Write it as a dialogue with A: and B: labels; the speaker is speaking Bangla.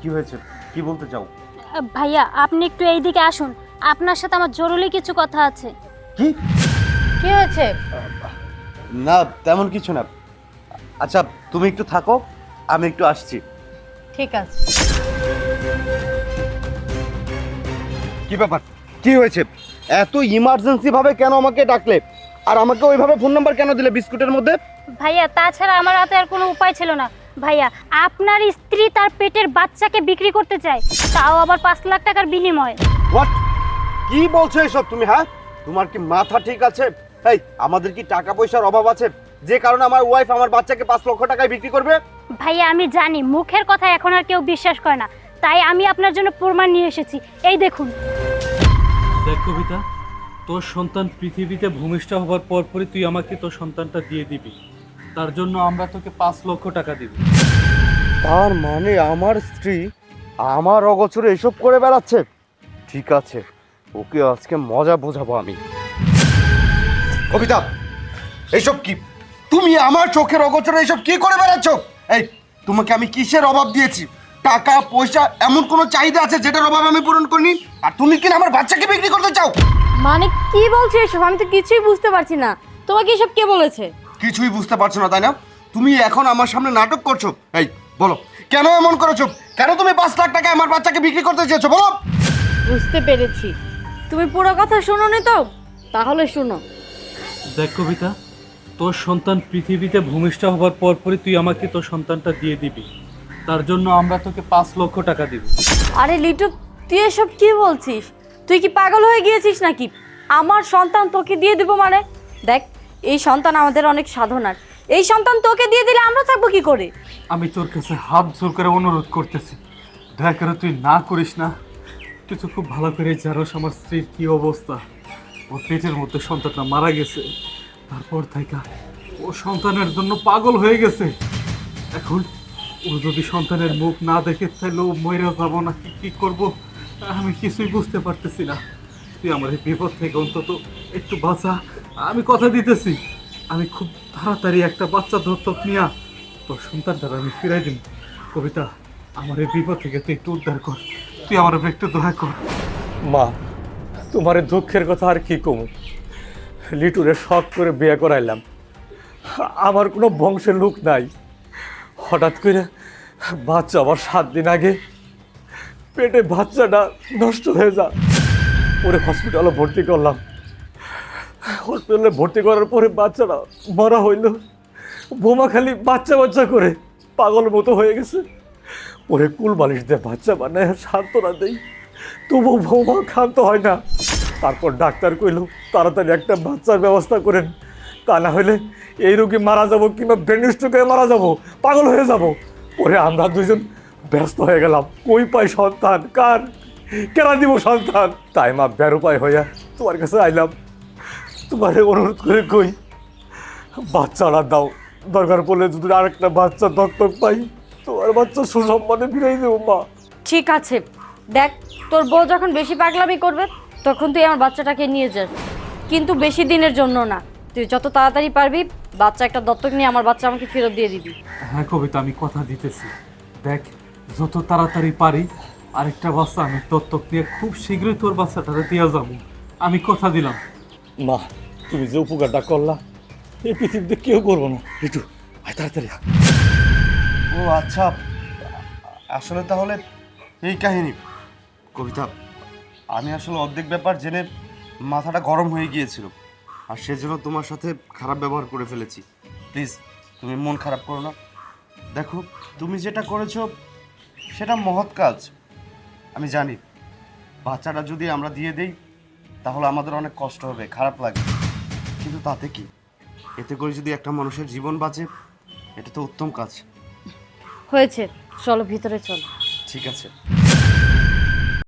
A: কি হয়েছে? কি বলতে চাও?
B: ভাইয়া আপনি একটু এইদিকে আসুন। আপনার সাথে আমার জরুরি কিছু কথা আছে।
A: কি?
C: কি হয়েছে?
A: না তেমন কিছু না। আচ্ছা তুমি একটু থাকো আমি একটু আসছি।
C: ঠিক আছে।
A: কি ব্যাপার? কি হয়েছে? এত ইমার্জেন্সি ভাবে কেন আমাকে ডাকলে? আর আমাকে ওইভাবে ফোন নাম্বার কেন দিলে বিস্কুটের মধ্যে?
B: ভাইয়া তাছাড়া আমার হাতে আর কোনো উপায় ছিল না। ভাইয়া আপনার স্ত্রী তার পেটের বাচ্চাকে বিক্রি করতে চায় তাও আবার পাঁচ লাখ টাকার বিনিময়ে।
A: হোয়াট কি বলছো এসব তুমি হ্যাঁ? তোমার কি মাথা ঠিক আছে? এই আমাদের কি টাকা পয়সার অভাব আছে? যে কারণে আমার ওয়াইফ আমার বাচ্চাকে পাঁচ লক্ষ টাকায় বিক্রি করবে?
B: ভাইয়া আমি জানি মুখের কথা এখন আর কেউ বিশ্বাস করে না। তাই আমি আপনার জন্য প্রমাণ নিয়ে এসেছি। এই দেখুন।
D: দেখ কবিতা তোর সন্তান পৃথিবীতে ভূমিষ্ঠ হবার পরপরই তুই আমাকে তোর সন্তানটা দিয়ে দিবি। তার জন্য আমরা তোকে পাঁচ লক্ষ টাকা দিব।
A: তার মানে আমার স্ত্রী আমার অগোচরে এসব করে বেড়াচ্ছে? ঠিক আছে ওকে আজকে মজা বোঝাবো আমি। কবিতা এইসব কি? তুমি আমার চোখের অগোচরে এইসব কি করে বেড়াচ্ছ? এই তোমাকে আমি কিসের অভাব দিয়েছি? টাকা পয়সা এমন কোনো চাহিদা আছে যেটার অভাব আমি পূরণ করিনি? আর তুমি কিনা আমার বাচ্চাকে বিক্রি করতে চাও?
C: মানে কি বলছো এসব? আমি তো কিছুই বুঝতে পারছি না। তোমাকে এসব কে বলেছে?
A: কিছুই বুঝতে পারছ না তাই না? তুমি এখন আমার সামনে নাটক করছ। এই বলো। কেন এমন করেছ? কেন তুমি পাঁচ লাখ টাকা আমার বাচ্চাকে বিক্রি করতে চেয়েছো? বলো।
C: বুঝতে পেরেছি। তুমি পুরো কথা শোনোনি তো? তাহলে শোনো।
D: দেখ কবিতা তোর সন্তান পৃথিবীতে ভূমিষ্ঠ হবার পরপরই তুই আমাকে তোর সন্তানটা দিয়ে দিবি। তার জন্য আমরা তোকে পাঁচ লক্ষ টাকা দিব।
C: আরে লিটু তুই এসব কি বলছিস? তুই কি পাগল হয়ে গিয়েছিস নাকি? আমার সন্তান তোকে দিয়ে দিব মানে? দেখ, এই সন্তান আমাদের অনেক সাধনার। এই সন্তান তোকে দিয়ে দিলে আমরা থাকব কি করে?
D: আমি তোর কাছে হাত জোর করে অনুরোধ করতেছি। দয়া করে তুই না করিস না। তুই তো খুব ভালো করে জানোস আমার স্ত্রীর কি অবস্থা। ওর পেটের মধ্যে সন্তানটা মারা গেছে। তারপর থেকে ও সন্তানের জন্য পাগল হয়ে গেছে। এখন ও যদি সন্তানের মুখ না দেখে তাহলে ও মরে যাব না। কি করব? আমি কিছুই বুঝতে পারতেছি না। তুই আমার এই বিপদ থেকে অন্তত একটু বাঁচা। আমি কথা দিতেছি। আমি খুব তাড়াতাড়ি একটা বাচ্চা দত্তক নিয়া। তোর সন্তানটা আমি ফিরাই দিন কবিতা, আমার এই বিপদ থেকে তুই একটু উদ্ধার কর। তুই আমার একটু দয়া কর।
E: মা, তোমার দুঃখের কথা আর কি কমু? লিটুরে শখ করে বিয়ে করাইলাম। আমার কোনো বংশের লোক নাই। হঠাৎ করে বাচ্চা আবার সাত দিন আগে পেটে বাচ্চাটা নষ্ট হয়ে যা। পরে হসপিটালে ভর্তি করলাম। হসপিটালে ভর্তি করার পরে বাচ্চাটা মরা হইল। বোমা খালি বাচ্চা বাচ্চা করে পাগল মতো হয়ে গেছে। পরে কুল বালিশ দিয়ে বাচ্চা বানায় সান্ত্বনা দেই। তবু বৌমা ক্ষান্ত হয় না। তারপর ডাক্তার কইল, তাড়াতাড়ি একটা বাচ্চার ব্যবস্থা করেন। তা না হলে এই রোগী মারা যাব কিংবা ব্রেন স্ট্রোকে মারা যাব, পাগল হয়ে যাব। পরে আমরা দুজন ব্যস্ত হয়ে গেলাম। কই পাই সন্তান? কার? কেনা দিব সন্তান? তাই মা বের উপায় হইয়া তোমার কাছে আইলাম। তোমার অনুরোধ করে কই বাচ্চাটা দাও। দরকার পড়লে যদি আরেকটা বাচ্চা দত্তক পাই তোমার বাচ্চা সুসম্মানে ফিরাই দেবো মা।
C: ঠিক আছে। দেখ তোর বউ যখন বেশি পাগলামি করবে তখন তুই আমার বাচ্চাটাকে নিয়ে যাস কিন্তু বেশি দিনের জন্য না। তুই যত তাড়াতাড়ি পারবি বাচ্চা একটা দত্তক নিয়ে আমার বাচ্চা আমাকে ফেরত দিয়ে দিবি।
D: হ্যাঁ কবিতা আমি কথা দিতেছি। দেখ যত তাড়াতাড়ি পারি আরেকটা বাচ্চা আমি দত্তক নিয়ে খুব শীঘ্রই তোর বাচ্চাটাতে দিয়ে যাব। আমি কথা দিলাম।
E: মা তুমি যে উপকারটা করলা এই পৃথিবীতে কেউ করব না। একটু আয় তাড়াতাড়ি আয়।
A: ও আচ্ছা। আসলে তাহলে এই কাহিনী। কবিতা আমি আসলে অর্ধেক ব্যাপার জেনে মাথাটা গরম হয়ে গিয়েছিল। আর সেজন্য তোমার সাথে খারাপ ব্যবহার করে ফেলেছি। প্লিজ তুমি মন খারাপ করো না। দেখো তুমি যেটা করেছ সেটা মহৎ কাজ আমি জানি। বাচ্চাটা যদি আমরা দিয়ে দেই তাহলে আমাদের অনেক কষ্ট হবে খারাপ লাগে কিন্তু তাতে কি? এতে করে যদি একটা মানুষের জীবন বাঁচে এটা তো উত্তম কাজ।
C: হয়েছে। চলো ভিতরে চলো।
A: ঠিক আছে।